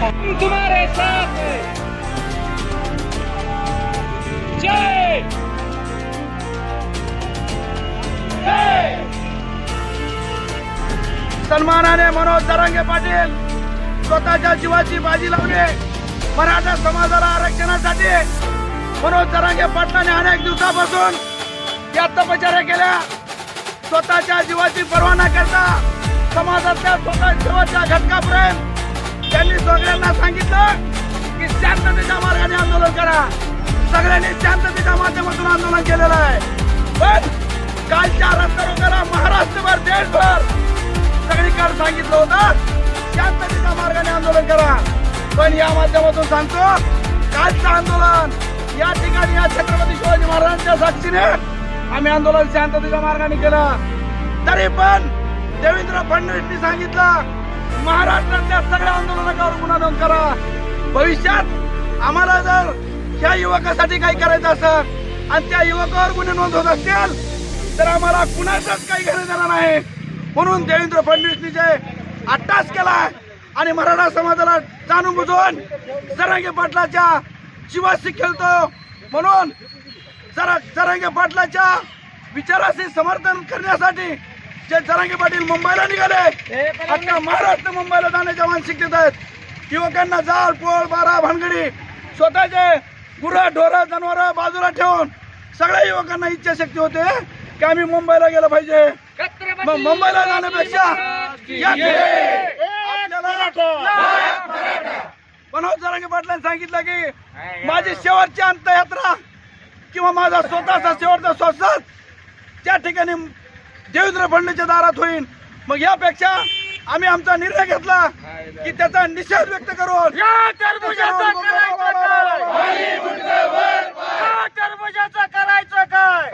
तुम्हारे साथ जय। सन्मानाने मनोज दरांगे पाटील स्वतःच्या जीवाची बाजी लावणे मराठा समाजाला आरक्षणासाठी मनोज दरांगे पाटलाने अनेक दिवसापासून या तपचार्या केल्या. स्वतःच्या जीवाची पर्वा न करता समाजातल्या स्वतः जीवाच्या घटकापर्यंत त्यांनी सगळ्यांना सांगितलं की शांततेच्या मार्गाने आंदोलन करा. सगळ्यांनी शांततेच्या माध्यमातून आंदोलन केलेलं आहे. पण कालच्या रस्ता रोगाला महाराष्ट्रभर देशभर सगळीकडे सांगितलं होतं शांततेच्या मार्गाने आंदोलन करा. पण या माध्यमातून सांगतो कालचं आंदोलन या ठिकाणी या छत्रपती शिवाजी महाराजांच्या साक्षीने आम्ही आंदोलन शांततेच्या मार्गाने केलं. तरी पण देवेंद्र फडणवीसनी सांगितलं महाराष्ट्रातल्या सगळ्या आंदोलन करा. भविष्यात आम्हाला जर या युवकासाठी काही करायचं असेल आणि त्या युवकावर गुन्हे नोंद होत असतील तर आम्हाला कुणाचाच काही घेणं देणार नाही. म्हणून देवेंद्र फडणवीसनी जे अट्टास केलाय आणि मराठा समाजाला जाणून बुजवून जरांगे पाटलाच्या जीवाशी खेळतो. म्हणून जरा जरांगे पाटलाच्या विचाराशी समर्थन करण्यासाठी जे जरांगे पाटील मुंबईला निघाले अख्खा महाराष्ट्र मुंबईला जाण्याच्या मानसिकतेत आहेत. युवकांना जाळ पोळ बारा भानगडी स्वतःचे गुरं ढोरं जनावरं बाजूला ठेवून सगळ्या युवकांना इच्छाशक्ती होते की आम्ही मुंबईला गेलं पाहिजे. मग मुंबईला जाण्यापेक्षा मनोज जरांगे पाटलांनी सांगितलं की माझी शेवटची अंतयात्रा किंवा माझा स्वतःचा शेवटचा श्वास त्या ठिकाणी देवेंद्र फडणवीसच्या दारात होईल मग यापेक्षा आम्ही आमचा निर्णय घेतला की त्याचा निषेध व्यक्त करून या टरबुजाचं करायचं काय? टरबुजाचं करायचं काय?